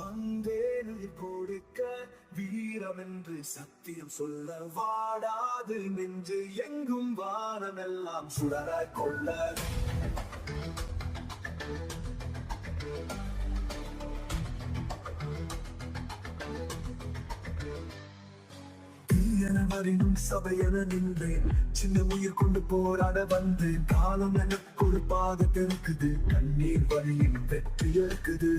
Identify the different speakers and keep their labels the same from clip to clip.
Speaker 1: வந்தேன் உயிர் கொடுக்க வீரம் என்று சத்தியம் சொல்ல வாடாது நெஞ்சு எங்கும் வானமெல்லாம் சுடர கொள்ள. என சபை என நின்றேன். சின்ன உயிர் கொண்டு போராட வந்து காலம் எனக்கு ஒரு தெருக்குது இருக்குது கண்ணீர் வழியின் வெற்றி இருக்குது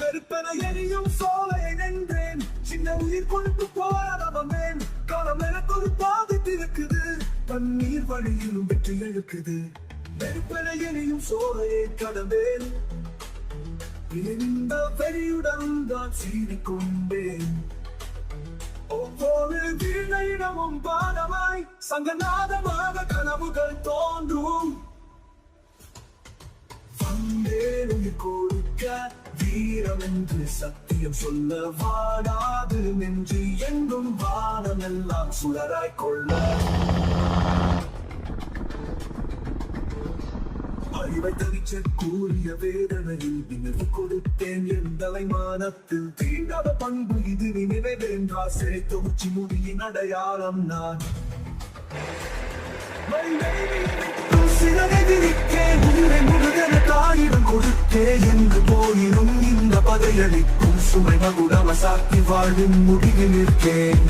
Speaker 1: வெறுப்பன எரியும் சோலையை நின்றேன். சின்ன உயிர் கொண்டு போராட காலம் எனக்கு ஒரு பாதத்தை இருக்குது கண்ணீர் வழியிலும் வெற்றி எழுக்குது வெறுப்பன எரியும் சோலையை கடவேன் இந்த வெறியுடன் தான் சீறிக்கொண்டேன். ஒவ்வொரு வீணையிடமும் பாடமாய் சங்கநாதமாக கனவுகள் தோன்றும். உயிர் கொடுக்க வீரம் என்று சத்தியம் சொல்ல வாடாது நெஞ்சு எங்கும் வானம் எல்லாம் சுடராய் கொள்ள. அறிவை தவிச்ச கூறிய வேதனையில் நினைவு கொடுத்தேன் என் தலைமானத்தில் தீண்டாத பண்பு இது நினைவேன்றா சிறைத்த உச்சி முடியின் அடையாளம் நான். சிறகெதிரிக்கேன் பதையளிக்கும் சுமை மகுடமசாக்கி வாழ்வின் முடிவில் இருக்கேன்